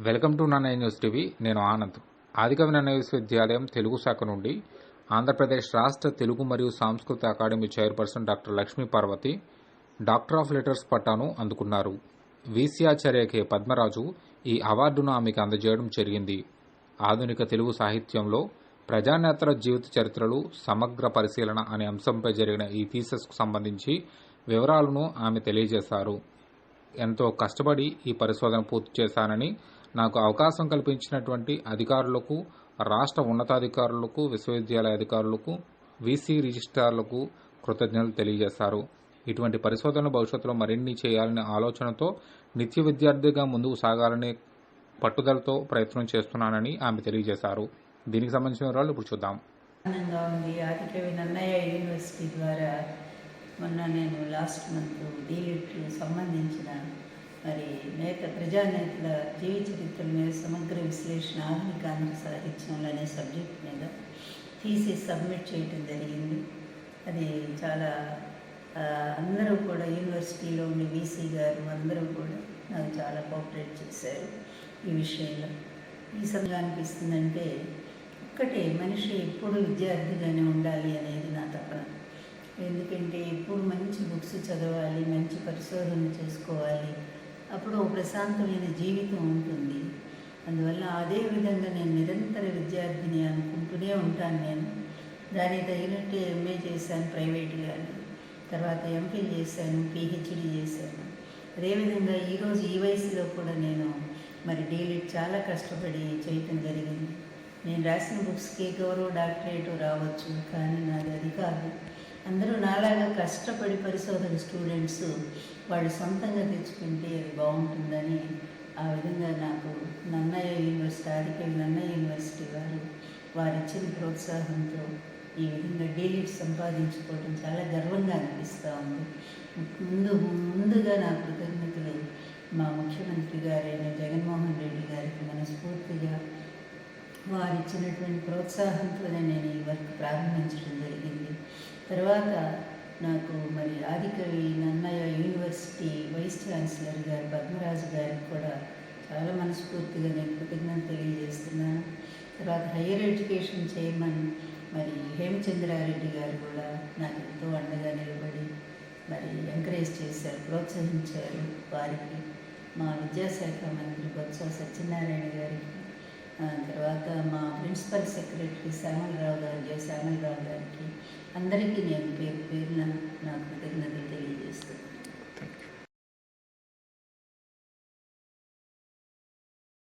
Welcome to నన్న news TV. నేను ఆనంద్. ఆదికవి నన్న విశ్వవిద్యాలయం తెలుగు శాఖ నుండి ఆంధ్రప్రదేశ్ రాష్ట్ర తెలుగు మరియు సాంస్కృతిక academy chairperson doctor Lakshmi Parvati doctor of letters పట్టాను అందుకున్నారు. వీసీఆచార్య కె పద్మరాజు ఈ అవార్డును ఆమెకు అందజేయడం జరిగింది. ఆధునిక తెలుగు సాహిత్యంలో ప్రజానేతల జీవిత చరిత్రలు సమగ్ర పరిశీలన అనే అంశంపై జరిగిన ఈ థీసెస్కు సంబంధించి వివరాలను ఆమె తెలియజేశారు. ఎంతో కష్టపడి ఈ పరిశోధన పూర్తి చేశానని నాకు అవకాశం కల్పించినటువంటి అధికారులకు రాష్ట్ర ఉన్నతాధికారులకు విశ్వవిద్యాలయ అధికారులకు వీసీ రిజిస్ట్రార్లకు కృతజ్ఞతలు తెలియజేశారు. ఇటువంటి పరిశోధనలు భవిష్యత్తులో మరిన్ని చేయాలనే ఆలోచనతో నిత్య విద్యార్థిగా ముందుకు సాగాలనే పట్టుదలతో ప్రయత్నం చేస్తున్నానని ఆమె తెలియజేశారు. దీనికి సంబంధించిన వివరాలు ఇప్పుడు చూద్దాం. ఆనందంగా ఉంది. ఆదికవి నన్నయ్య యూనివర్సిటీ ద్వారా మొన్న నేను లాస్ట్ మంత్ డీలిట్ సంబంధించిన మరి నేత ప్రజానేతల జీవి చరిత్ర మీద సమగ్ర విశ్లేషణ ఆధునిక ఆంధ్ర సాహిత్యంలో అనే సబ్జెక్ట్ మీద తీసి సబ్మిట్ చేయటం జరిగింది. అది చాలా అందరూ కూడా యూనివర్సిటీలో ఉండే వీసీ గారు అందరూ కూడా నాకు చాలా కోఆపరేట్ చేశారు ఈ విషయంలో. ఈ సమయంగా అనిపిస్తుందంటే ఒక్కటే మనిషి ఎప్పుడు విద్యార్థిగానే ఉండాలి అనేది నా తపన. ఎందుకంటే ఎప్పుడు మంచి బుక్స్ చదవాలి మంచి పరిశోధన చేసుకోవాలి అప్పుడు ప్రశాంతమైన జీవితం ఉంటుంది. అందువల్ల అదే విధంగా నేను నిరంతర విద్యార్థిని అనుకుంటూనే ఉంటాను నేను. దానికి తగినట్టు ఎంఏ చేశాను ప్రైవేట్గా తర్వాత ఎంఫిల్ చేశాను పిహెచ్డి చేశాను. అదేవిధంగా ఈరోజు ఈ వయసులో కూడా నేను మరి డైలీ చాలా కష్టపడి చేయటం జరిగింది. నేను రాసిన బుక్స్కి గౌరవ డాక్టరేట్ రావచ్చు కానీ నాది అది కాదు. కష్టపడి పరిశోధన స్టూడెంట్స్ వాళ్ళు సొంతంగా తెచ్చుకుంటే అది బాగుంటుందని ఆ విధంగా నాకు నన్నయ్య యూనివర్సిటీ ఆదికవి నన్నయ్య యూనివర్సిటీ వారు వారు ఇచ్చిన ప్రోత్సాహంతో ఈ విధంగా డీలీట్ సంపాదించుకోవడం చాలా గర్వంగా అనిపిస్తూ ఉంది. ముందు ముందుగా నా కృతజ్ఞతలు మా ముఖ్యమంత్రి గారైన జగన్మోహన్ రెడ్డి గారికి మనస్ఫూర్తిగా వారు ఇచ్చినటువంటి ప్రోత్సాహంతోనే నేను ఈ వర్క్ ప్రారంభించడం జరిగింది. తర్వాత నాకు మరి ఆదికవి నన్నయ్య యూనివర్సిటీ వైస్ ఛాన్సలర్ గారు పద్మరాజు గారికి కూడా చాలా మనస్ఫూర్తిగా నేను కృతజ్ఞత తెలియజేస్తున్నాను. తర్వాత హయ్యర్ ఎడ్యుకేషన్ చైర్మన్ మరి హేమచంద్రారెడ్డి గారు కూడా నాకు ఎంతో అండగా నిలబడి మరి ఎంకరేజ్ చేశారు ప్రోత్సహించారు వారికి. మా విద్యాశాఖ మంత్రి బొత్స సత్యనారాయణ గారికి తర్వాత మా ప్రిన్సిపల్ సెక్రటరీ శ్యామలరావు గారు జయ శ్యామలరావు గారికి అందరికీ నేను పేరు పేరున నా కృతజ్ఞతలు తెలియజేస్తున్నాను.